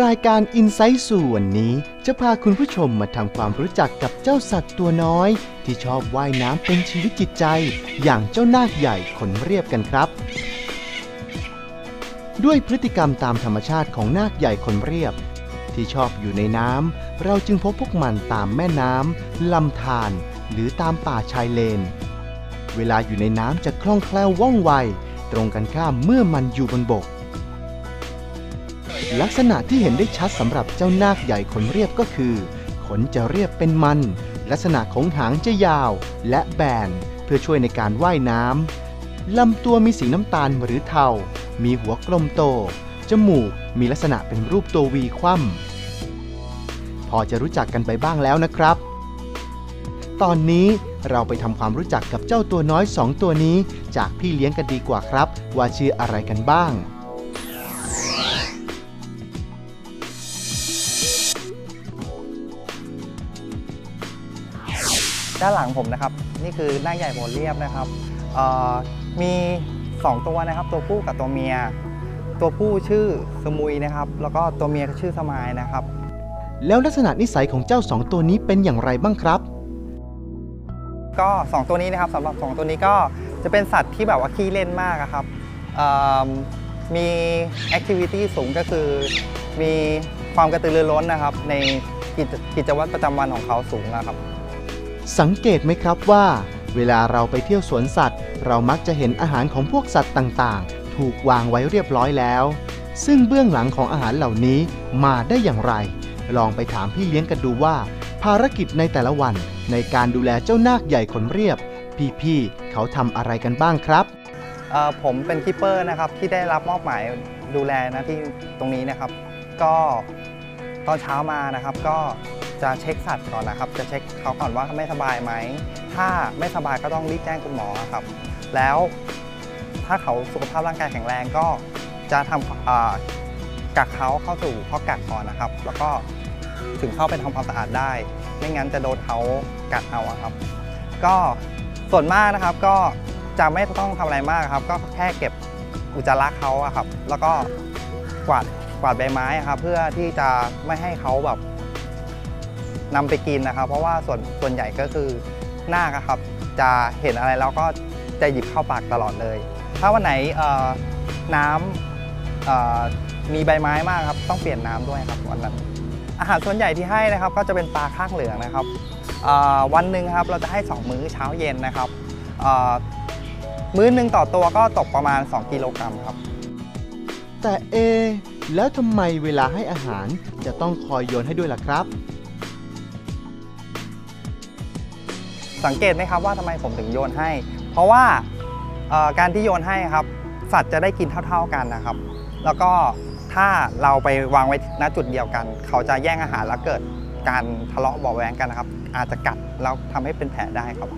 รายการ i n s i ซต์ส่วนนี้จะพาคุณผู้ชมมาทำความรู้จักกับเจ้าสัตว์ตัวน้อย ที่ชอบว่ายน้ำเป็นชีวิตจิตใจ อย่างเจ้านาคใหญ่ขนเรียบกันครับ ด้วยพฤติกรรมตามธรรมชาติของนาคใหญ่ขนเรียบ ที่ชอบอยู่ในน้ำเราจึงพบพวกมันตามแม่น้ำลำธารหรือตามป่าชายเลน เวลาอยู่ในน้ำจะคล่องแคล่วว่องไว ตรงกันข้ามเมื่อมันอยู่บนบก ลักษณะที่เห็นได้ชัดสำหรับเจ้านาคใหญ่ขนเรียบก็คือ ขนจะเรียบเป็นมัน ลักษณะของหางจะยาว และแบนเพื่อช่วยในการว่ายน้ำลำตัวมีสีน้ำตาลหรือเทา มีหัวกลมโต จมูกมีลักษณะเป็นรูปตัววีคว่ำพอจะรู้จักกันไปบ้างแล้วนะครับ ตอนนี้เราไปทำความรู้จักกับเจ้าตัวน้อยสองตัวนี้ จากพี่เลี้ยงกันดีกว่าครับ ว่าชื่ออะไรกันบ้าง ด้านหลังผมนะครับ นี่คือนาคใหญ่โบนเรียบนะครับเอ่อมี 2 ตัวนะครับ ตัวผู้กับตัวเมีย ตัวผู้ชื่อสมุยนะครับ แล้วก็ตัวเมียชื่อสมายนะครับ แล้วลักษณะนิสัยของเจ้าสองตัวนี้เป็นอย่างไรบ้างครับ ก็ 2 ตัวนี้นะครับสำหรับ 2 ตัวนี้ก็จะเป็นสัตว์ที่แบบว่าขี้เล่นมากอะครับเอิ่มมีแอคทิวิตี้สูงก็คือมีความกระตือรือร้นนะครับ ในกิจกิจวัตรประจำวันของเขาสูงนะครับ สังเกตไหมครับว่า เวลาเราไปเที่ยวสวนสัตว์ เรามักจะเห็นอาหารของพวกสัตว์ต่างๆ ถูกวางไว้เรียบร้อยแล้ว ซึ่งเบื้องหลังของอาหารเหล่านี้มาได้อย่างไร ลองไปถามพี่เลี้ยงกันดูว่า ภารกิจในแต่ละวันในการดูแลเจ้านาคใหญ่ขนเรียบ พี่ๆเขาทำอะไรกันบ้างครับผมเป็นคิปเปอร์นะครับที่ได้รับมอบหมายดูแลนะที่ตรงนี้นะครับ ก็ตอนเช้ามานะครับก็ จะเช็คสัตว์ก่อนนะครับ จะเช็คเขาก่อนว่าไม่สบายไหม ถ้าไม่สบายก็ต้องรีบแจ้งคุณหมอครับ แล้วถ้าเขาสุขภาพร่างกายแข็งแรงก็จะทำกักเขาเข้าสู่ข้อกักก่อนนะครับ แล้วก็ถึงเข้าไปทำความสะอาดได้ ไม่งั้นจะโดนเขากัดเอาครับ ก็ส่วนมากนะครับก็จะไม่ต้องทำอะไรมากครับ ก็แค่เก็บอุจจาระเขาครับ แล้วก็กวาดกวาดใบไม้ครับ เพื่อที่จะไม่ให้เขาแบบ นำไปกินนะครับ เพราะว่าส่วนส่วนใหญ่ก็คือนาคครับจะเห็นอะไรแล้วก็จะหยิบเข้าปากตลอดเลย ถ้าวันไหนน้ำมีใบไม้มากครับต้องเปลี่ยนน้ำด้วยครับวันนั้นอาหารส่วนใหญ่ที่ให้นะครับ ก็จะเป็นปลาข้างเหลืองนะครับวันหนึ่งครับเราจะให้ 2 มื้อเช้าเย็นนะครับมื้อหนึ่งต่อตัวก็ตกประมาณ 2 กิโลกรัมครับ แต่เอ แล้วทำไมเวลาให้อาหารจะต้องคอยโยนให้ด้วยล่ะครับ สังเกตไหมครับว่าทำไมผมถึงโยนให้ เพราะว่าการที่โยนให้ครับ สัตว์จะได้กินเท่า ๆกันนะครับ แล้วก็ถ้าเราไปวางไว้ณจุดเดียวกัน เขาจะแย่งอาหารแล้วเกิดการทะเลาะเบาะแว้งกันนะครับ อาจจะกัดแล้วทำให้เป็นแผลได้ครับ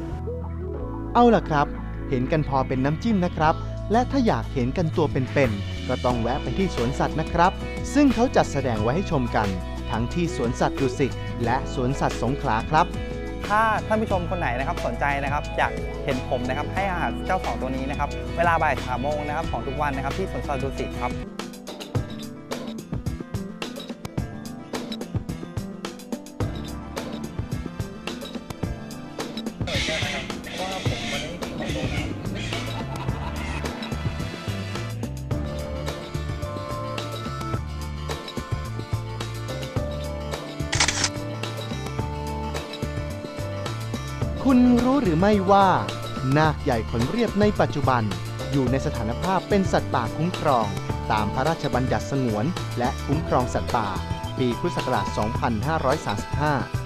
เอาล่ะครับ เห็นกันพอเป็นน้ำจิ้มนะครับ และถ้าอยากเห็นกันตัวเป็นๆก็ต้องแวะไปที่สวนสัตว์นะครับ ซึ่งเขาจัดแสดงไว้ให้ชมกัน ทั้งที่สวนสัตว์ดุสิตและสวนสัตว์สงขลาครับ ถ้าท่านผู้ชมคนไหนนะครับสนใจนะครับอยากเห็นผมนะครับให้อาหารเจ้าสองตัวนี้นะครับเวลาบ่ายสามโมงนะครับของทุกวันนะครับที่สวนสัตว์ดุสิตครับ คุณรู้หรือไม่ว่า นาคใหญ่ขนเรียบในปัจจุบัน อยู่ในสถานภาพเป็นสัตว์ป่าคุ้มครอง ตามพระราชบัญญัติสงวน และคุ้มครองสัตว์ป่า ปีพุทธศักราช 2535